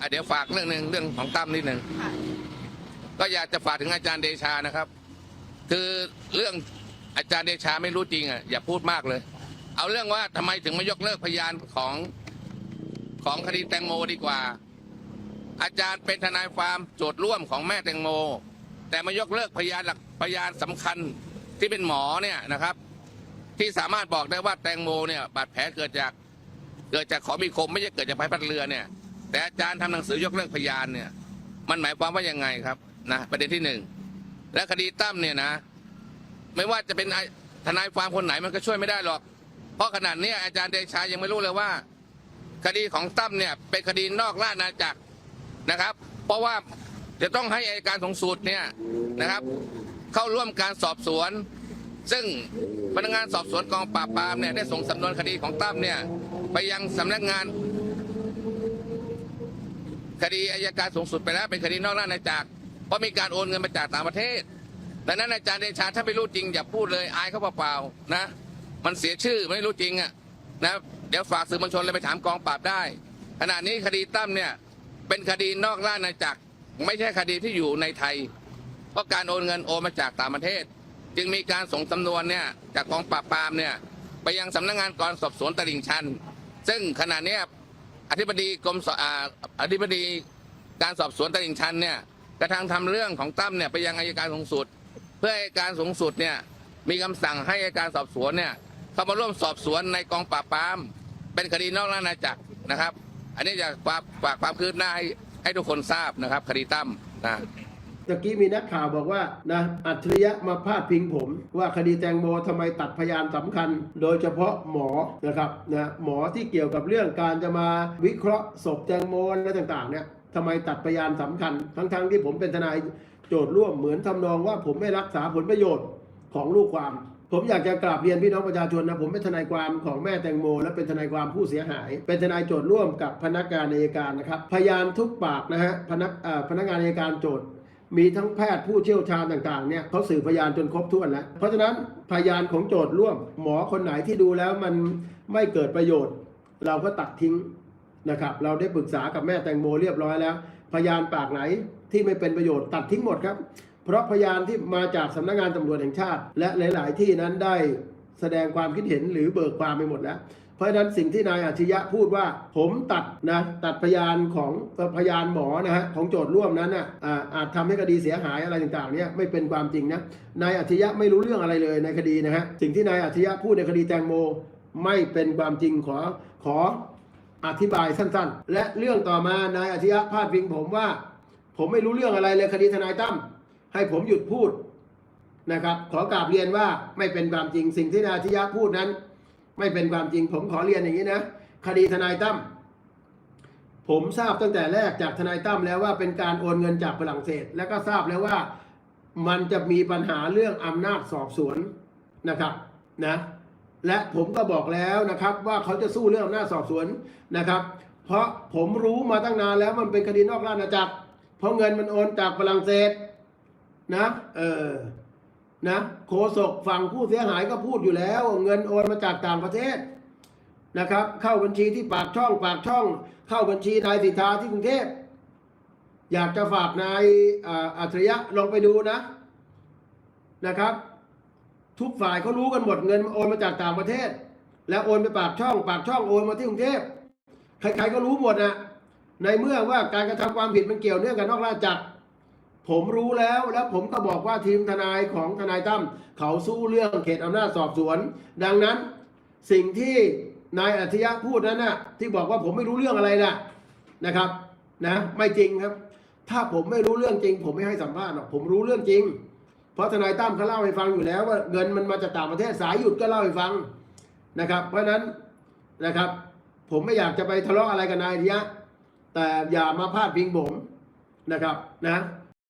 อะเดี๋ยวฝากเรื่องหนึ่งเรื่องของตั้มนิดหนึ่งค่ะก็อยากจะฝากถึงอาจารย์เดชานะครับ คือเรื่องอาจารย์เดชาไม่รู้จริงอะอย่าพูดมากเลย เอาเรื่องว่าทำไมถึงไม่ยกเลิกพยานของของคดีแตงโมดีกว่า อาจารย์เป็นทนายความโจทย์ร่วมของแม่แตงโม แต่มายกเลิกพยานหลักพยานสำคัญที่เป็นหมอเนี่ยนะครับ ที่สามารถบอกได้ว่าแตงโมเนี่ยบาดแผลเกิดจากเกิดจากของมีคมไม่ใช่เกิดจากใบพัดเรือเนี่ย แต่อาจารย์ทำหนังสือยกเลิกพยานเนี่ย มันหมายความว่ายังไงครับนะประเด็นที่หนึ่งและคดีตั้มเนี่ยนะ ไม่ว่าจะเป็นทนายความคนไหนมันก็ช่วยไม่ได้หรอก เพราะขนาดนี้อาจารย์เดชายังไม่รู้เลยว่า คดีของตั้มเนี่ยเป็นคดีนอกราชอาณาจักรนะครับ เพราะว่าจะต้องให้อัยการสูงสุดเนี่ยนะครับ เข้าร่วมการสอบสวน ซึ่งพนักงานสอบสวนกองปราบปรามเนี่ยได้ส่งสำนวนคดีของตั้มเนี่ยไปยังสำนักงาน คดีอายการสูงสุดไปแล้วเป็นคดีนอกราชอาณาจักรเพราะมีการโอนเงินมาจากต่างประเทศดังนั้นอาจารย์เดชาถ้าไม่รู้จริงอย่าพูดเลยอายเขาเปล่าๆนะ มันเสียชื่อไม่รู้จริงอะนะเดี๋ยวฝากสื่อมวลชนเลยไปถามกองปราบได้ ขณะนี้คดีตั้มเนี่ยเป็นคดีนอกราชอาณาจักร ไม่ใช่คดีที่อยู่ในไทย เพราะการโอนเงินโอนมาจากต่างประเทศ จึงมีการส่งสำนวนเนี่ยจากกองปราบปรามเนี่ยไปยังสำนักงานกรสอบสวนตลิ่งชัน ซึ่งขณะนี้ อธิบดีกรมสอ่าอธิบดีการสอบสวนตลิ่งชันเนี่ยกระทางทำเรื่องของตั้มเนี่ยไปยังอายการสูงสุด เพื่อให้อัยการสูงสุดเนี่ยมีคำสั่งให้อายการสอบสวนเนี่ยเข้ามาร่วมสอบสวนในกองปราบปราม เป็นคดีนอกราชอาณาจักรนะครับ อันนี้จะฝากฝากความคืบหน้าให้ให้ทุกคนทราบนะครับ คดีตั้มนะ ตะกี้มีนักข่าวบอกว่านะอัจฉริยะมาพาดพิงผม ว่าคดีแตงโมทำไมตัดพยานสำคัญ โดยเฉพาะหมอนะครับนะหมอที่เกี่ยวกับเรื่องการจะมาวิเคราะห์ศพแตงโมอะไรต่างๆเนี่ยทำไมตัดพยานสำคัญ ทั้งๆที่ผมเป็นทนายโจทย์ร่วมเหมือนทำนองว่าผมไม่รักษาผลประโยชน์ของลูกความ ผมอยากจะกราบเรียนพี่น้องประชาชนนะ ผมเป็นทนายความของแม่แตงโม และเป็นทนายความผู้เสียหาย เป็นทนายโจทย์ร่วมกับพนักงานอัยการนะครับ พยานทุกปากนะฮะพนักพนักงานอัยการโจทย์ มีทั้งแพทย์ผู้เชี่ยวชาญต่างๆเนี่ยเขาสืบพยานจนครบถ้วนแล้ว เพราะฉะนั้นพยานของโจทย์ร่วม หมอคนไหนที่ดูแล้วมันไม่เกิดประโยชน์ เราก็ตัดทิ้งนะครับ เราได้ปรึกษากับแม่แตงโมเรียบร้อยแล้ว พยานปากไหนที่ไม่เป็นประโยชน์ตัดทิ้งหมดครับ เพราะพยานที่มาจากสำนักงานตำรวจแห่งชาติ และหลาย ๆ ที่นั้นได้แสดงความคิดเห็นหรือเบิกความไปหมดแล้ว เพราะฉะนั้นสิ่งที่นายอาชญะพูดว่า ผมตัดนะตัดพยานของพยานหมอนะฮะของโจทย์ร่วมนั้นนะอ่าอาจทำให้คดีเสียหายอะไรต่างๆเนี่ยไม่เป็นความจริงนะนายอาชญะไม่รู้เรื่องอะไรเลยในคดีนะฮะสิ่งที่นายอาชญะพูดในคดีแตงโม ไม่เป็นความจริงขอขออธิบายสั้นๆ และเรื่องต่อมานายอาชญะพาดพิงผมว่า ผมไม่รู้เรื่องอะไรเลยคดีทนายตั้มให้ผมหยุดพูดนะครับ ขอกราบเรียนว่าไม่เป็นความจริงสิ่งที่นายอาชญะพูดนั้น ไม่เป็นความจริง ผมขอเรียนอย่างนี้นะ คดีทนายตั้มผมทราบตั้งแต่แรกจากทนายตั้มแล้วว่าเป็นการโอนเงินจากฝรั่งเศส แล้วก็ทราบแล้วว่ามันจะมีปัญหาเรื่องอำนาจสอบสวนนะครับนะและผมก็บอกแล้วนะครับว่าเขาจะสู้เรื่องอำนาจสอบสวนนะครับ เพราะผมรู้มาตั้งนานแล้วมันเป็นคดีนอกราชอาณาจักร เพราะเงินมันโอนจากฝรั่งเศสนะเออ นะโฆษกฝั่งผู้เสียหายก็พูดอยู่แล้ว เงินโอนมาจากต่างประเทศนะครับ เข้าบัญชีที่ปากช่องปากช่อง เข้าบัญชีนายสิทธาที่กรุงเทพอยากจะฝากนายอัจฉริยะลองไปดูนะนะครับ ทุกฝ่ายเขารู้กันหมดเงินโอนมาจากต่างประเทศ แล้วโอนไปปากช่อง ปากช่องโอนมาที่กรุงเทพใครๆก็รู้หมดนะในเมื่อว่าการกระทำความผิดมันเกี่ยวเนื่องกับนอกราชจักร ผมรู้แล้วแล้วผมก็บอกว่าทีมทนายของทนายตั้มเขาสู้เรื่องเขตอำนาจสอบสวน ดังนั้นสิ่งที่นายอัธยะพูดนั้นน่ะที่บอกว่าผมไม่รู้เรื่องอะไรน่ะนะครับนะไม่จริงครับ ถ้าผมไม่รู้เรื่องจริง ผมไม่ให้สัมภาษณ์หรอกผมรู้เรื่องจริง เพราะทนายตั้มเขาเล่าให้ฟังอยู่แล้วว่าเงินมันมาจากต่างประเทศสายหยุดก็เล่าให้ฟังนะครับ เพราะฉะนั้นนะครับ ผมไม่อยากจะไปทะเลาะอะไรกับนายอัธยะแต่อย่ามาพาดพิงผมนะครับนะ